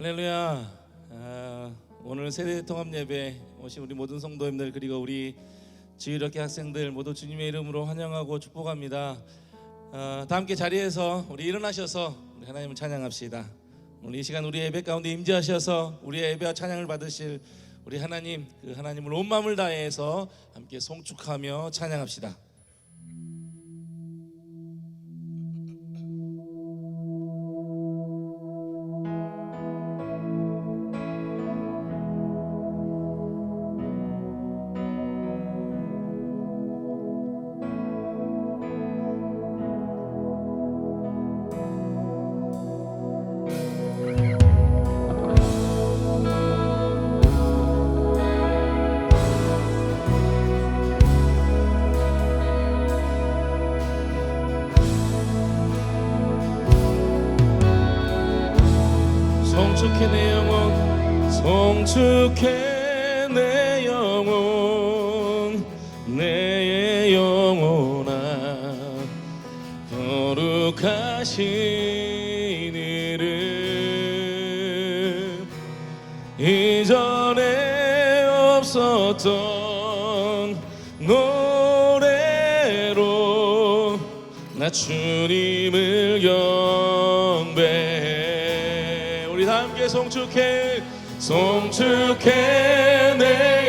할렐루야. 아, 오늘 세대 통합 예배 오신 우리 모든 성도님들 그리고 우리 주일학교 학생들 모두 주님의 이름으로 환영하고 축복합니다. 아, 다 함께 자리에서 우리 일어나셔서 우리 하나님을 찬양합시다. 오늘 이 시간 우리 예배 가운데 임재하셔서 우리의 예배와 찬양을 받으실 우리 하나님 그 하나님을 온 마음을 다해서 함께 송축하며 찬양합시다. 주님을 경배. 우리 함께 송축해 송축해 내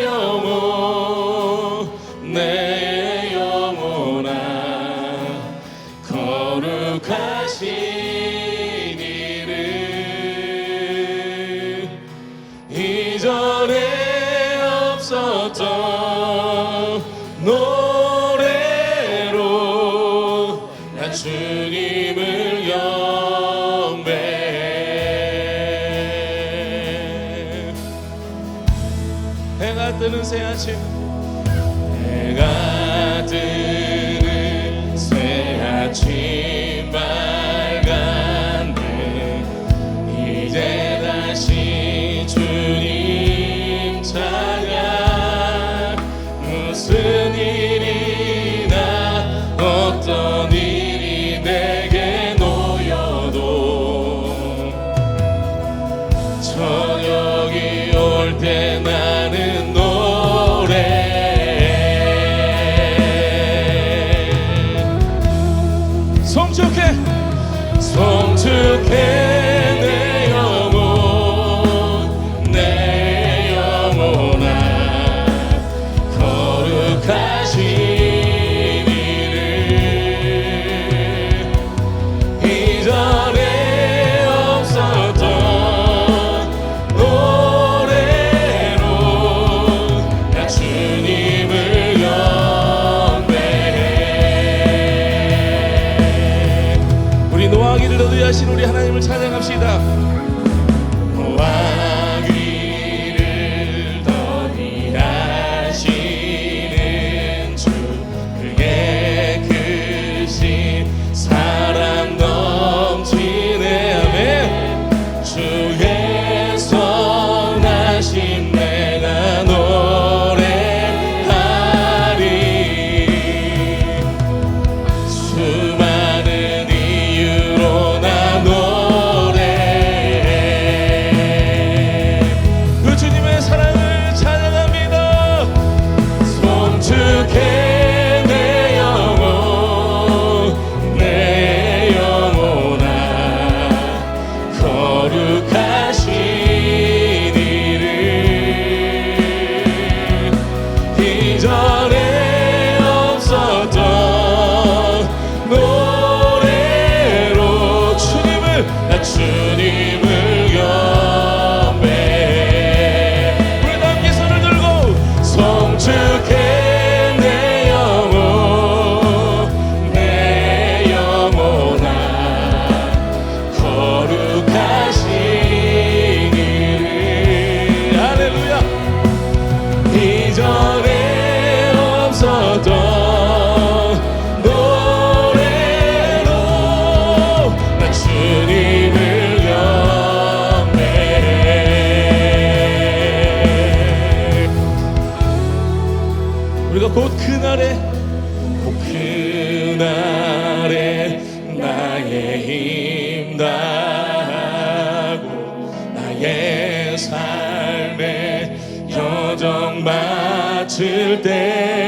있을 때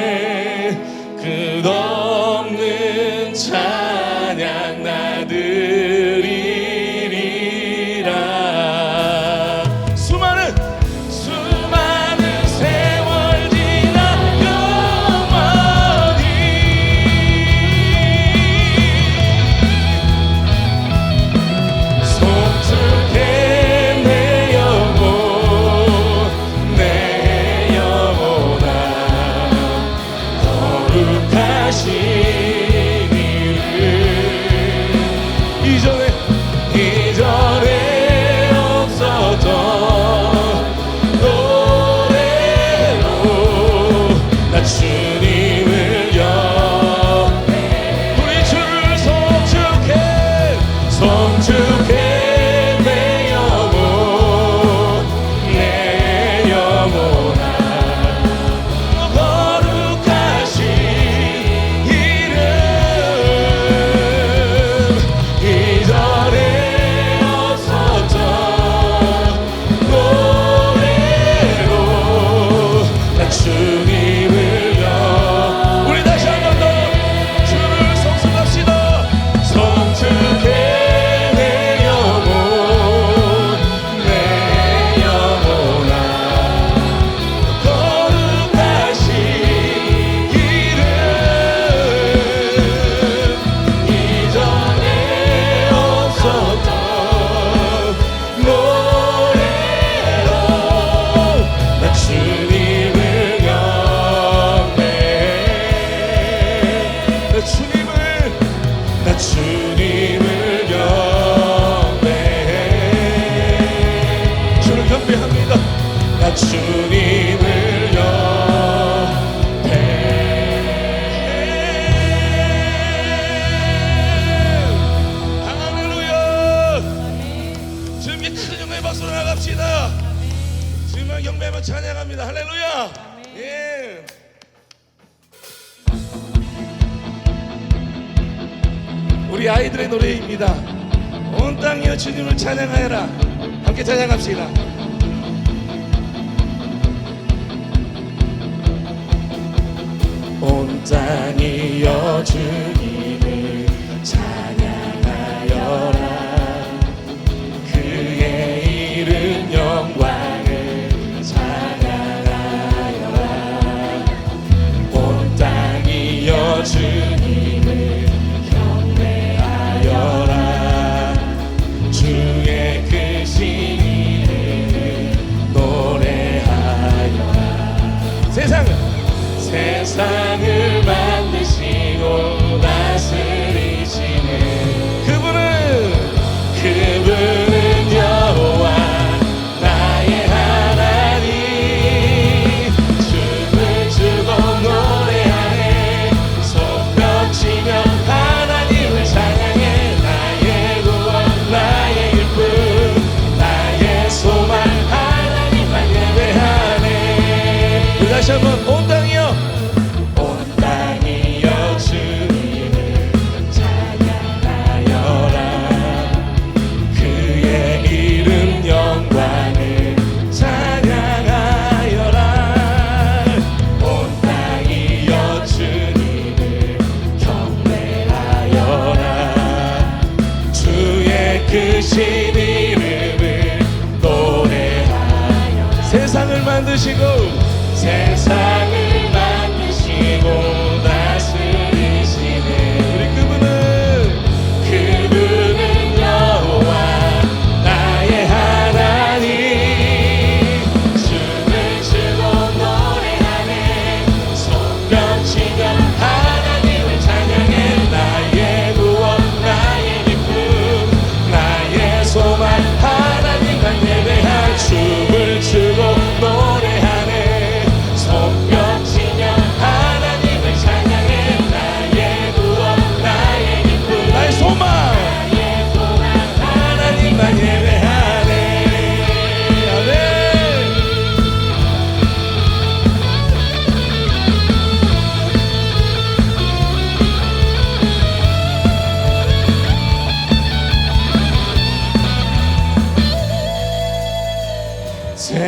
땅이여 주님을 찬양하여라. 그의 이름 영광을 찬양하여라. 온 땅이여 주님을 경배하여라. 주의 그 크신 이름을 노래하여라. 세상을 세상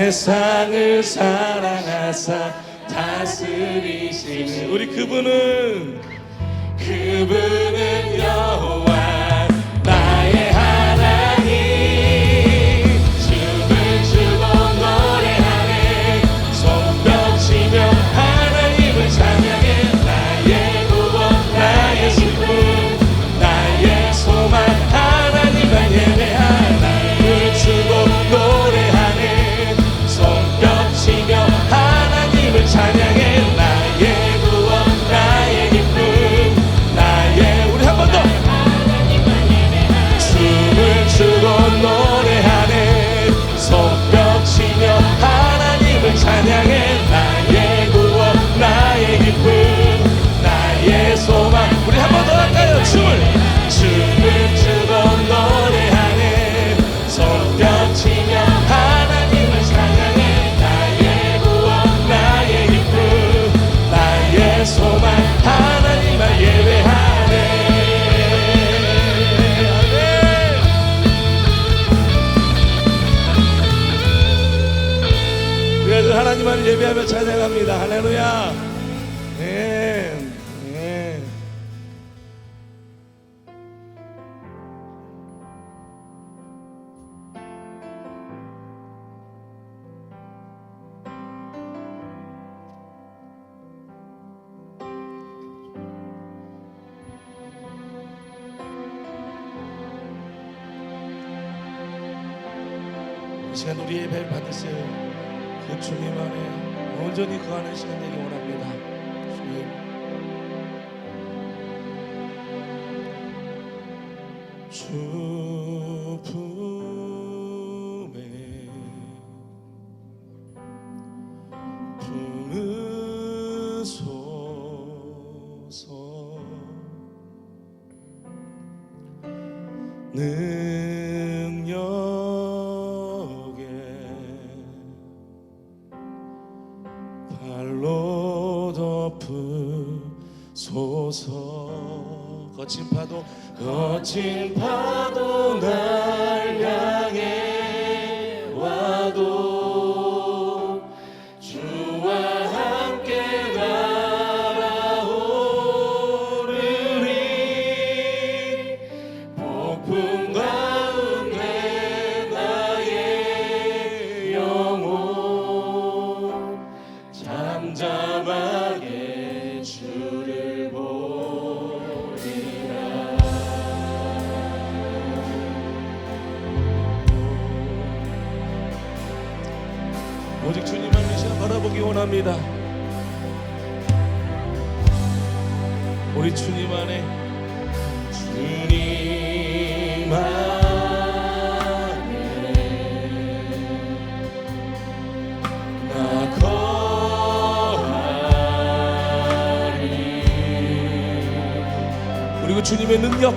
세상을 사랑하사 다스리시는 우리 그분은 그분은 여호와 시간 우리의 배 받으실 그 주님 안에 온전히 그하는 시간 되기 원합니다. 주님. 주 품에 품으소서 늘 거친 파도 거친 파도 나 오직 주님만 미시나 바라보기 원합니다. 우리 주님 안에 주님 안에 나 거하리 그리고 주님의 능력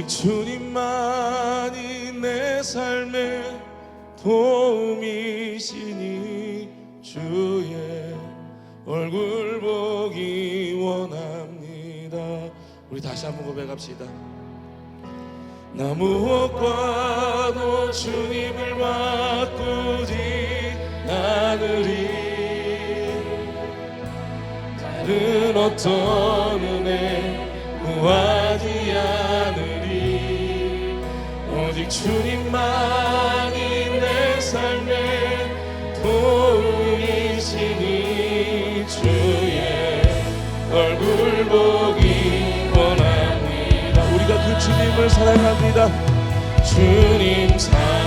오직 주님만이 내 삶의 도움이시니 주의 얼굴 보기 원합니다. 우리 다시 한번 고백합시다. 나 무엇과도 주님을 바꾸지 않으리 다른 어떤 은혜 구하 주님만이 내 삶의 도움이시니 주의 얼굴 보기 원합니다. 우리가 그 주님을 사랑합니다. 주님 사랑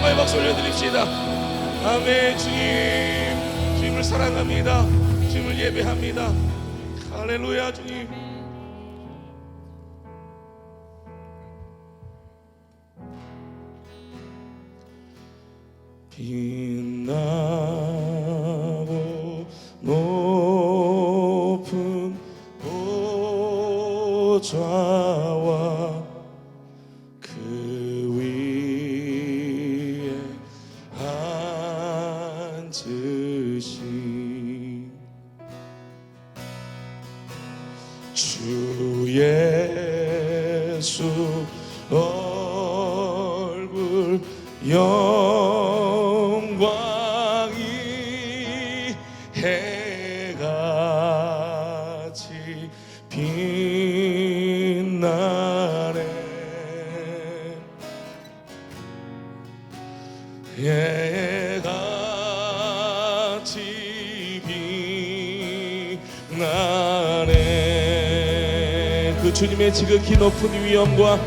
한번 박수 올려드립시다. 아멘 주님 주님을 사랑합니다. 주님을 예배합니다. 할렐루야 주님. 빛나 주님의 지극히 높은 위엄과